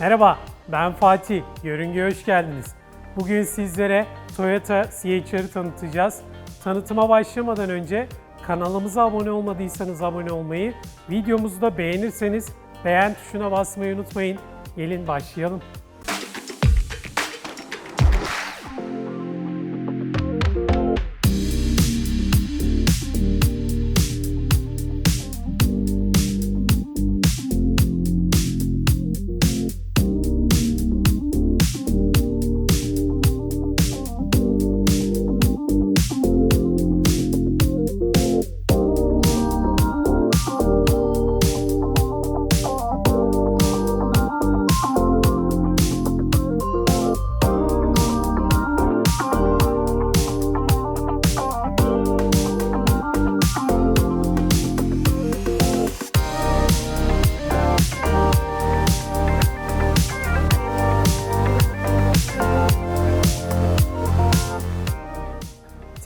Merhaba, ben Fatih. Yörünge'ye hoş geldiniz. Bugün sizlere Toyota CHR'ı tanıtacağız. Tanıtıma başlamadan önce kanalımıza abone olmadıysanız abone olmayı, videomuzu da beğenirseniz beğen tuşuna basmayı unutmayın. Gelin başlayalım.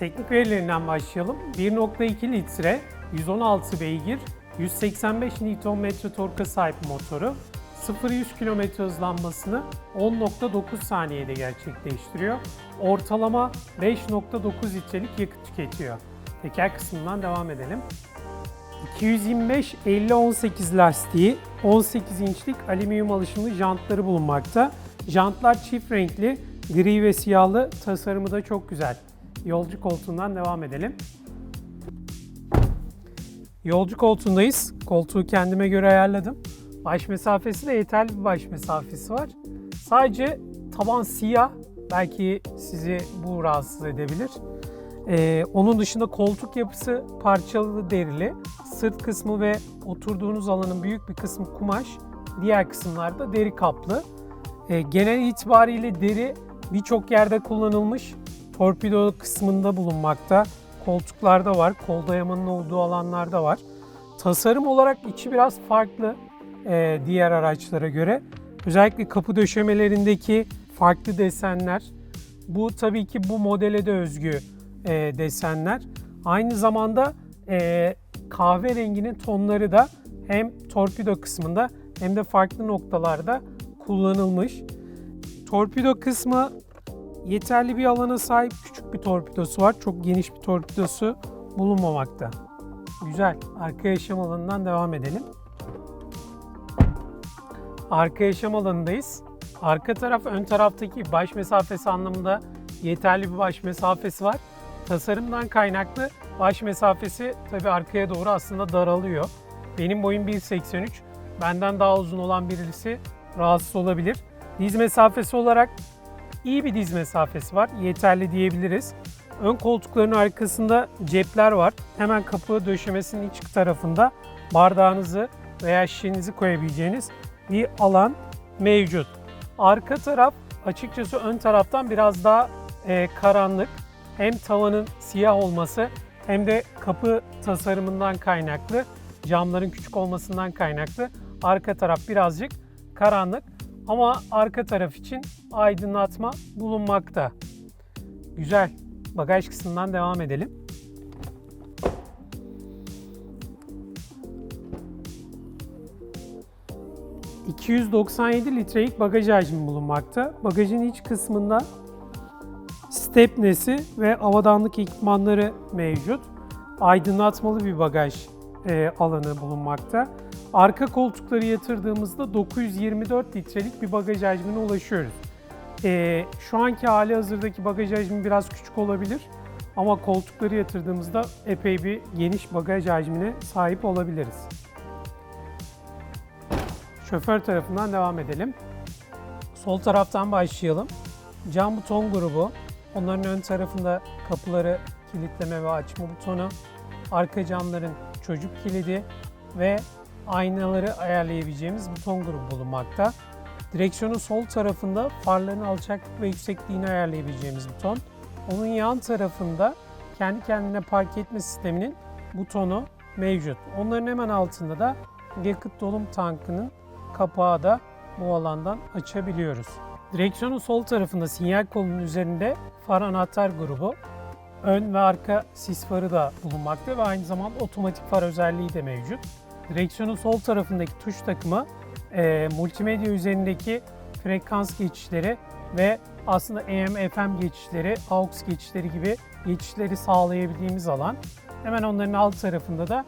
Teknik verilerinden başlayalım. 1.2 litre, 116 beygir, 185 Nm torka sahip motoru 0-100 km hızlanmasını 10.9 saniyede gerçekleştiriyor. Ortalama 5.9 litrelik yakıt tüketiyor. Teker kısmından devam edelim. 225 50 18 lastiği, 18 inçlik alüminyum alışımlı jantları bulunmakta. Jantlar çift renkli, gri ve siyahlı tasarımı da çok güzel. Yolcu koltuğundan devam edelim. Yolcu koltuğundayız. Koltuğu kendime göre ayarladım. Baş mesafesi de yeterli bir baş mesafesi var. Sadece taban siyah. Belki sizi bu rahatsız edebilir. Ee, onun dışında koltuk yapısı parçalı derili. Sırt kısmı ve oturduğunuz alanın büyük bir kısmı kumaş. Diğer kısımlarda deri kaplı. Ee, genel itibariyle deri birçok yerde kullanılmış. Torpido kısmında bulunmakta. Koltuklarda var. Kol dayamanın olduğu alanlarda var. Tasarım olarak içi biraz farklı e, diğer araçlara göre. Özellikle kapı döşemelerindeki farklı desenler. Bu tabii ki bu modele de özgü e, desenler. Aynı zamanda e, kahverenginin tonları da hem torpido kısmında hem de farklı noktalarda kullanılmış. Torpido kısmı yeterli bir alana sahip küçük bir torpidosu var. Çok geniş bir torpidosu bulunmamakta. Güzel. Arka yaşam alanından devam edelim. Arka yaşam alanındayız. Arka taraf ön taraftaki baş mesafesi anlamında yeterli bir baş mesafesi var. Tasarımdan kaynaklı baş mesafesi tabii arkaya doğru aslında daralıyor. Benim boyum 1.83. Benden daha uzun olan birisi rahatsız olabilir. Diz mesafesi olarak iyi bir diz mesafesi var. Yeterli diyebiliriz. Ön koltukların arkasında cepler var. Hemen kapı döşemesinin iç tarafında bardağınızı veya şişenizi koyabileceğiniz bir alan mevcut. Arka taraf açıkçası ön taraftan biraz daha e, karanlık. Hem tavanın siyah olması hem de kapı tasarımından kaynaklı, camların küçük olmasından kaynaklı arka taraf birazcık karanlık. Ama arka taraf için aydınlatma bulunmakta. Güzel. Bagaj kısmından devam edelim. ...297 litrelik bagaj hacmi bulunmakta. Bagajın iç kısmında stepnesi ve avadanlık ekipmanları mevcut. Aydınlatmalı bir bagaj e, alanı bulunmakta. Arka koltukları yatırdığımızda 924 litrelik bir bagaj hacmine ulaşıyoruz. E, şu anki hali hazırdaki bagaj hacmi biraz küçük olabilir ama koltukları yatırdığımızda epey bir geniş bagaj hacmine sahip olabiliriz. Şoför tarafından devam edelim. Sol taraftan başlayalım. Cam buton grubu. Onların ön tarafında kapıları kilitleme ve açma butonu, arka camların çocuk kilidi ve aynaları ayarlayabileceğimiz buton grubu bulunmakta. Direksiyonun sol tarafında farların alçaklık ve yüksekliğini ayarlayabileceğimiz buton. Onun yan tarafında kendi kendine park etme sisteminin butonu mevcut. Onların hemen altında da yakıt dolum tankının kapağı da bu alandan açabiliyoruz. Direksiyonun sol tarafında sinyal kolunun üzerinde far anahtar grubu, ön ve arka sis farı da bulunmakta ve aynı zamanda otomatik far özelliği de mevcut. Direksiyonun sol tarafındaki tuş takımı e, multimedya üzerindeki frekans geçişleri ve aslında AM, FM geçişleri, AUX geçişleri gibi geçişleri sağlayabildiğimiz alan. Hemen onların alt tarafında da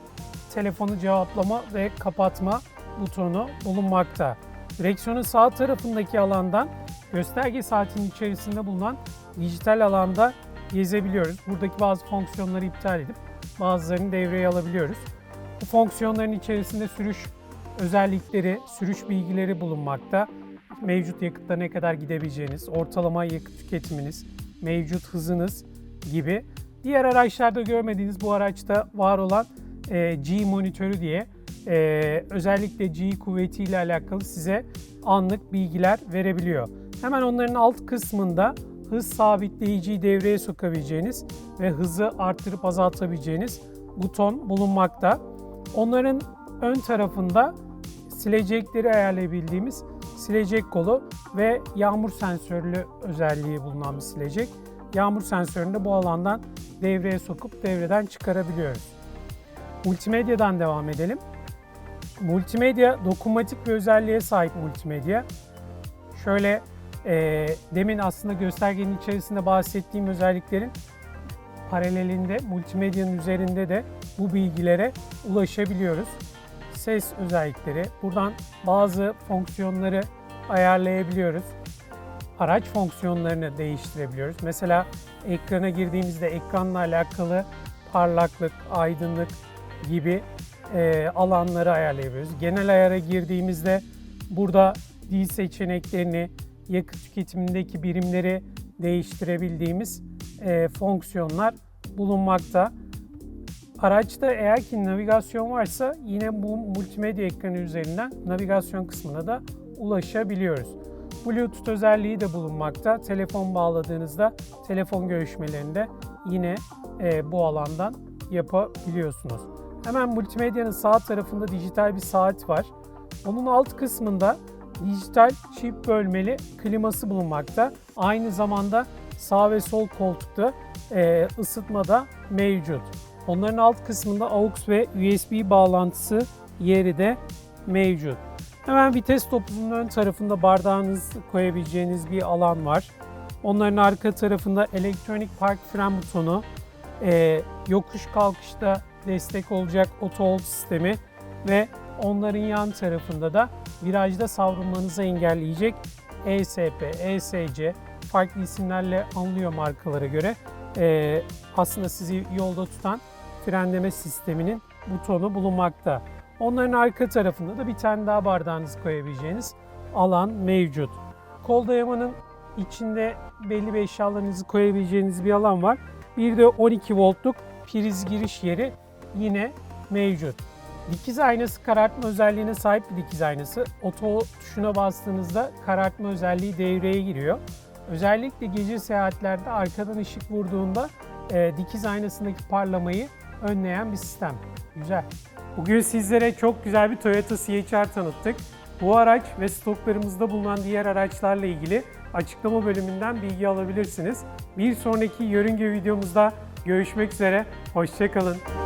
telefonu cevaplama ve kapatma butonu bulunmakta. Direksiyonun sağ tarafındaki alandan gösterge saatinin içerisinde bulunan dijital alanda gezebiliyoruz. Buradaki bazı fonksiyonları iptal edip bazılarını devreye alabiliyoruz. Bu fonksiyonların içerisinde sürüş özellikleri, sürüş bilgileri bulunmakta. Mevcut yakıtta ne kadar gidebileceğiniz, ortalama yakıt tüketiminiz, mevcut hızınız gibi. Diğer araçlarda görmediğiniz bu araçta var olan e, G monitörü diye e, özellikle G kuvveti ile alakalı size anlık bilgiler verebiliyor. Hemen onların alt kısmında hız sabitleyiciyi devreye sokabileceğiniz ve hızı arttırıp azaltabileceğiniz buton bulunmakta. Onların ön tarafında silecekleri ayarlayabildiğimiz silecek kolu ve yağmur sensörlü özelliği bulunan bir silecek. Yağmur sensörünü de bu alandan devreye sokup devreden çıkarabiliyoruz. Multimedyadan devam edelim. Multimedya dokunmatik bir özelliğe sahip multimedya. Şöyle e, demin aslında göstergenin içerisinde bahsettiğim özelliklerin paralelinde multimedyanın üzerinde de bu bilgilere ulaşabiliyoruz. Ses özellikleri, buradan bazı fonksiyonları ayarlayabiliyoruz. Araç fonksiyonlarını değiştirebiliyoruz. Mesela ekrana girdiğimizde ekranla alakalı parlaklık, aydınlık gibi e, alanları ayarlayabiliyoruz. Genel ayara girdiğimizde burada dil seçeneklerini, yakıt tüketimindeki birimleri değiştirebildiğimiz e, fonksiyonlar bulunmakta. Araçta eğer ki navigasyon varsa yine bu multimedya ekranı üzerinden navigasyon kısmına da ulaşabiliyoruz. Bluetooth özelliği de bulunmakta. Telefon bağladığınızda telefon görüşmelerinde yine e, bu alandan yapabiliyorsunuz. Hemen multimedyanın sağ tarafında dijital bir saat var. Onun alt kısmında dijital çift bölmeli kliması bulunmakta. Aynı zamanda sağ ve sol koltukta e, ısıtma da mevcut. Onların alt kısmında AUX ve USB bağlantısı yeri de mevcut. Hemen vites topuğunun ön tarafında bardağınızı koyabileceğiniz bir alan var. Onların arka tarafında elektronik park fren butonu, e, yokuş kalkışta destek olacak hold sistemi ve onların yan tarafında da virajda savrulmanızı engelleyecek ESP, ESC farklı isimlerle anılıyor markalara göre. E, aslında sizi yolda tutan frenleme sisteminin butonu bulunmakta. Onların arka tarafında da bir tane daha bardağınızı koyabileceğiniz alan mevcut. Kol dayamanın içinde belli bir eşyalarınızı koyabileceğiniz bir alan var. Bir de 12 voltluk priz giriş yeri yine mevcut. Dikiz aynası karartma özelliğine sahip bir dikiz aynası. Oto tuşuna bastığınızda karartma özelliği devreye giriyor. Özellikle gece seyahatlerde arkadan ışık vurduğunda e, dikiz aynasındaki parlamayı önleyen bir sistem. Güzel. Bugün sizlere çok güzel bir Toyota CHR tanıttık. Bu araç ve stoklarımızda bulunan diğer araçlarla ilgili açıklama bölümünden bilgi alabilirsiniz. Bir sonraki yörünge videomuzda görüşmek üzere. Hoşçakalın.